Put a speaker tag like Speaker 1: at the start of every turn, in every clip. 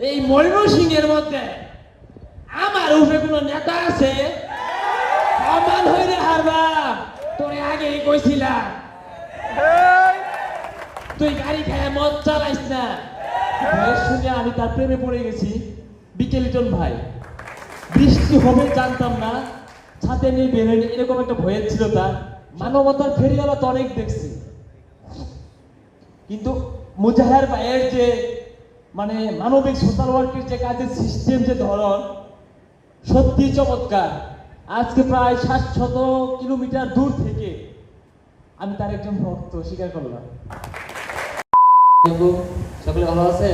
Speaker 1: এই ময়মনসিং এর মধ্যে আমার উপরে কোনো নেতা আছে? সমান হইলে হারবা তোরে আগেই কইছিলাম। তুই গাড়ি খায় মদ চালাইস না। শুনে আমি তার প্রেমে পড়ে গেছি। বিকেলিটন ভাই। বৃষ্টি হবে জানতাম না। ছাতে নিয়ে বেরোয়নি এরকম একটা ভয়ের ছিল তার। মানবতার ফেরিওয়ালা তো অনেক দেখছি। কিন্তু মুজাহের ভাইয়ের যে মানে মানবিক সোশ্যাল ওয়ার্কের যে কাজের সিস্টেম যে ধরন সত্যি চমৎকার। আজকে প্রায় সাতশত কিলোমিটার দূর থেকে আমি তার একজন ভক্ত স্বীকার করলাম। সকলে ভালো আছে?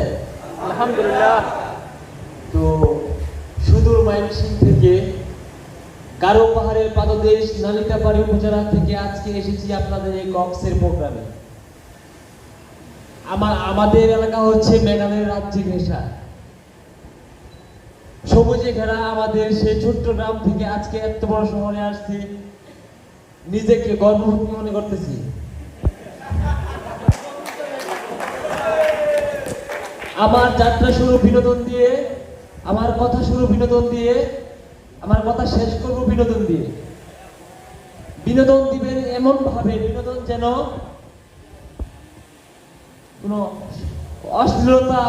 Speaker 2: আলহামদুলিল্লাহ।
Speaker 1: তো সুদূর ময়মনসিং থেকে কারও পাহাড়ের পাদদেশ নালিতাবাড়ি উপজেলা থেকে আজকে এসেছি আপনাদের এই কক্সের প্রোগ্রামে। আমার, আমাদের এলাকা হচ্ছে মেঘালয়ের রাজ্যিক নেশা সবুজে ঘেরা আমাদের সেই ছোট্ট গ্রাম থেকে আজকে এত বড় শহরে আসছি, নিজেকে গর্বভূমি মনে করতেছি। আমার যাত্রা শুরু বিনোদন দিয়ে, আমার কথা শুরু বিনোদন দিয়ে, আমার কথা শেষ করব বিনোদন দিয়ে। বিনোদন দিবেন এমন ভাবে বিনোদন যেন কোনো অশ্লীলতা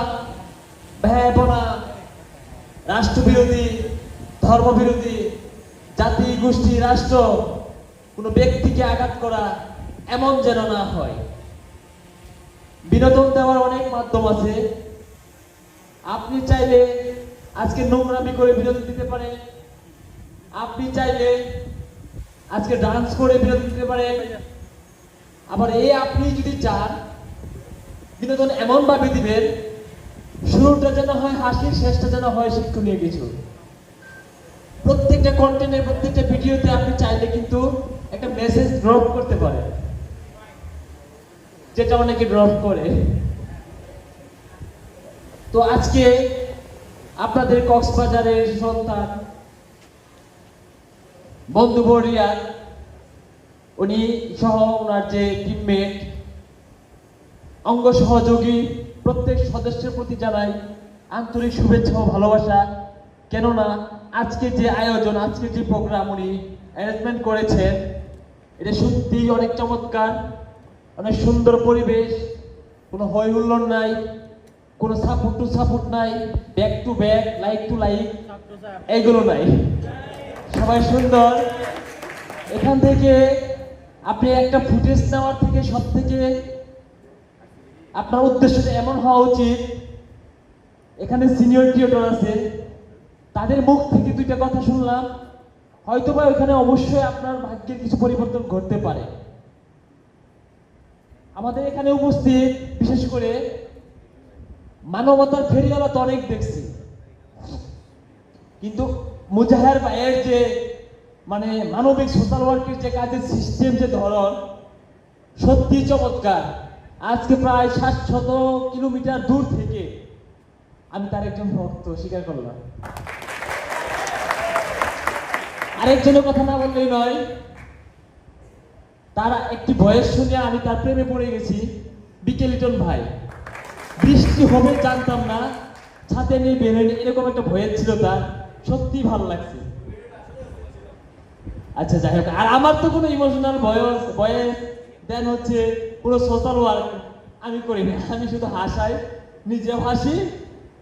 Speaker 1: ভয়াবনা রাষ্ট্রবিরোধী, ধর্মবিরোধী, জাতি, গোষ্ঠী, রাষ্ট্র, কোনো ব্যক্তিকে আঘাত করা এমন যেন না হয়। বিনোদন দেওয়ার অনেক মাধ্যম আছে। আপনি চাইলে আজকে নোংরামি করে বিনোদন দিতে পারেন। আপনি চাইলে আজকে ডান্স করে বিনোদন দিতে পারেন। আবার এই আপনি যদি চান বিনোদন এমন ভাবে দিবেন শুরুটা যেন হয় হাসির শেষটা যেন হয় শিক্ষণীয় কিছু। প্রত্যেকটা কন্টেন্টের প্রত্যেকটা ভিডিওতে আপনি চাইলে কিন্তু একটা মেসেজ ড্রপ করতে পারেন। যেটা অনেকে ড্রপ করে। তো আজকে আপনাদের কক্সবাজারের সন্তান, বন্ধু বরিয়ার উনি সহ ওনার যে টিমমেট অঙ্গ সহযোগী প্রত্যেক সদস্যের প্রতি জানাই আন্তরিক শুভেচ্ছা ও ভালোবাসা। কেননা আজকে যে আয়োজন, আজকে যে প্রোগ্রাম উনি অ্যারেঞ্জমেন্ট করেছেন, এটা সত্যি অনেক চমৎকার, অনেক সুন্দর পরিবেশ, কোনো হই হুল্লোড় নাই, কোনো সাপোর্ট টু সাপোর্ট নাই back to back like to like এইগুলো নাই। সবাই সুন্দর। এখান থেকে আপনি একটা ফুটেজ নেওয়ার থেকে সব থেকে আপনার উদ্দেশ্যটা এমন হওয়া উচিত। এখানে সিনিয়র ক্রিয়েটর আছে। তাদের মুখ থেকে দুইটা কথা শুনলাম। হয়তো বা ওইখানে অবশ্যই আপনার ভাগ্যের কিছু পরিবর্তন ঘটতে পারে। আমাদের এখানে উপস্থিত, বিশেষ করে মানবতার ফেরিওয়ালা তো অনেক দেখছি। কিন্তু মুজাহের ভাইয়ের যে মানে মানবিক সোশ্যাল ওয়ার্কের যে কাজের সিস্টেম যে ধরন সত্যি চমৎকার। আজকে প্রায় সাতশত কিলোমিটার দূর থেকে আমি তার একজন ভক্ত স্বীকার করলাম। আরেকজনের কথা না বললেই নয়, তারা একটি বয়স শুনে আমি তার প্রেমে পড়ে গেছি, বিকেলিটন ভাই। বৃষ্টি হবে জানতাম না, ছাতে নিয়ে বেরোয়নি এরকম একটা ভয়ের ছিল তার, সত্যি ভালো লাগছে। আচ্ছা যাই হোক, আর আমার তো কোনো ইমোশনাল বয়স বয়স দেন হচ্ছে পুরো সোশ্যাল ওয়ার্ক আমি করি না। আমি শুধু হাসাই নিজেও হাসি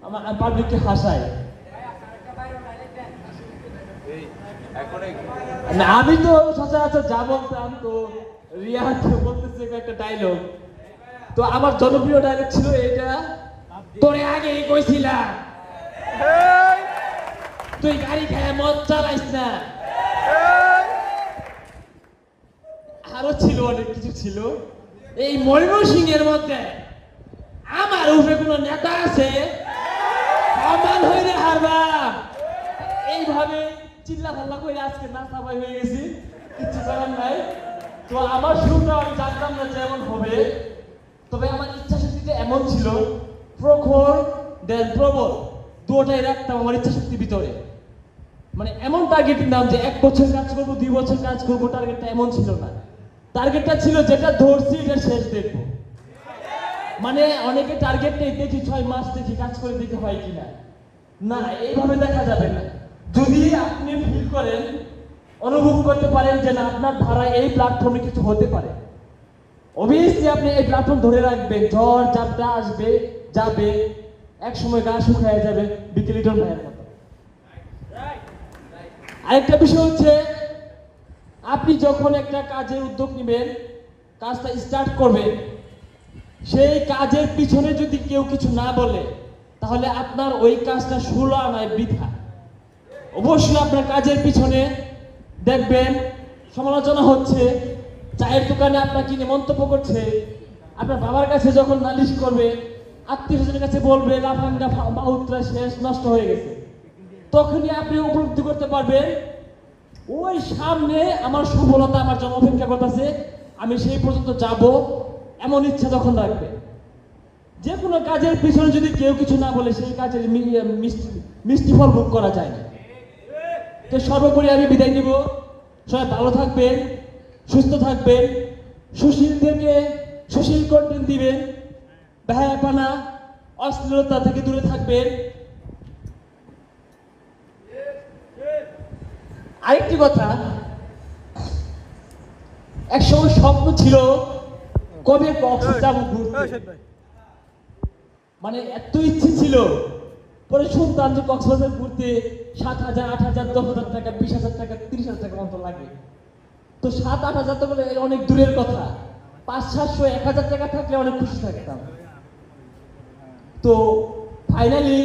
Speaker 1: আমার পাবলিককে হাসাই। না আমি তো সচরাচর যা বলতাম তো রিয়াজ বলতেছে একটা ডায়লগ তো আমার জনপ্রিয় ডায়লগ ছিল এটা তোরে আগেই কইছিলাম তুই গাড়ি খায় মদ চালাইস না। আরও ছিল অনেক কিছু ছিল। এই ময়মনসিং এর মধ্যে আমার উপরে কোনো নেতা আছে? এইভাবে চিল্লা ফাল্লা করে আজকে না সাবাই হয়ে গেছি। কিচ্ছু করার নাই। তো আমার শুরুটা আমি জানতাম না যে এমন হবে। তবে আমার ইচ্ছা শক্তিটা এমন ছিল, প্রখর, দেন প্রবল। দুটাই রাখতাম আমার ইচ্ছা শক্তির ভিতরে। মানে এমন টার্গেটের নাম যে এক বছর কাজ করব, দুই বছর কাজ করব টার্গেটটা এমন ছিল না। টার্গেটটা ছিল যেটা ধরছি, এটা শেষ দেখব। মানে অনেকে টার্গেট নেই দেখি ছয় মাস দেখি, কাজ করে দিতে হয় কিনা। না, এইভাবে দেখা যাবে না। যদি আপনি ফিল করেন, অনুভব করতে পারেন যে না, আপনার ধারা এই প্ল্যাটফর্মে কিছু হতে পারে। অবভিয়াসলি আপনি এই প্ল্যাটফর্ম ধরে রাখবেন, ঝড় ঝাপটা আসবে, যাবে এক সময় গা শুকায় যাবে বিকেলিটন ভাইয়ের মতো। আরেকটা বিষয় হচ্ছে আপনি যখন একটা কাজের উদ্যোগ নেবেন, কাজটা স্টার্ট করবেন, সেই কাজের পিছনে যদি কেউ কিছু না বলে, তাহলে আপনার ওই কাজটা ষোলো আনায় বৃথা। অবশ্যই আপনার কাজের পিছনে দেখবেন, সমালোচনা হচ্ছে, চায়ের দোকানে আপনাকে নিয়ে মন্তব্য করছে, আপনার বাবার কাছে যখন নালিশ করবে আত্মীয় স্বজনের কাছে বলবে লাফাঙ্গা বাহুত্রা শেষ, নষ্ট হয়ে গেছে। তখনই আপনি উপলব্ধি করতে পারবেন ওই সামনে আমার সফলতা, আমার জন্য অপেক্ষা করতেছে, আমি সেই পর্যন্ত যাব এমন ইচ্ছা তখন রাখবে যে কোনো কাজের পিছনে যদি কেউ কিছু না বলে, সেই কাজের মি- মিষ্টি ফল ভোগ করা যায় না। তো সর্বোপরি আমি বিদায় নিব। সবাই ভালো থাকবেন, সুস্থ থাকবেন, সুশীলদেরকে সুশীল কন্টেন্ট দিবেন, বেহায়াপানা, অশ্লীলতা থেকে দূরে থাকবেন। আরেকটি কথা এক সময় স্বপ্ন ছিল কবে কক্স যাব মানে এত ইচ্ছে ছিল পরে শুনতাম যে কক্সবাজার ঘুরতে সাত হাজার আট হাজার দশ হাজার টাকা বিশ হাজার টাকা তিরিশ হাজার টাকা মতো লাগে। তো সাত আট হাজার বলে অনেক দূরের কথা। পাঁচ সাতশো এক হাজার টাকা থাকলে অনেক খুশি থাকতাম। তো ফাইনালি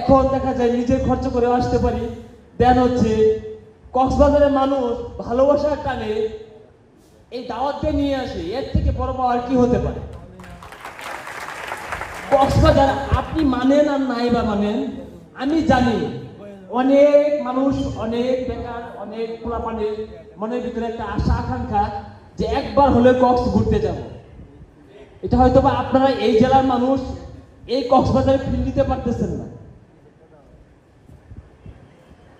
Speaker 1: এখন দেখা যায় নিজের খরচ করে আসতে পারি। দেন হচ্ছে কক্সবাজারের মানুষ ভালোবাসার টানে এই দাওয়াতকে নিয়ে আসে, এর থেকে বড় পাওয়ার কি হতে পারে? কক্সবাজার আপনি মানেন আর নাই বা মানেন, আমি জানি অনেক মানুষ, অনেক বেকার, অনেক খোলা পোলাপানের মনের ভিতরে একটা আশা, আকাঙ্ক্ষা যে একবার হলে কক্স ঘুরতে যাব। এটা হয়তো বা আপনারা এই জেলার মানুষ এই কক্সবাজারে ফিল দিতে পারতেছেন না।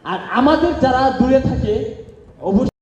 Speaker 1: আর আমাদের যারা দূরে থাকে অবশ্যই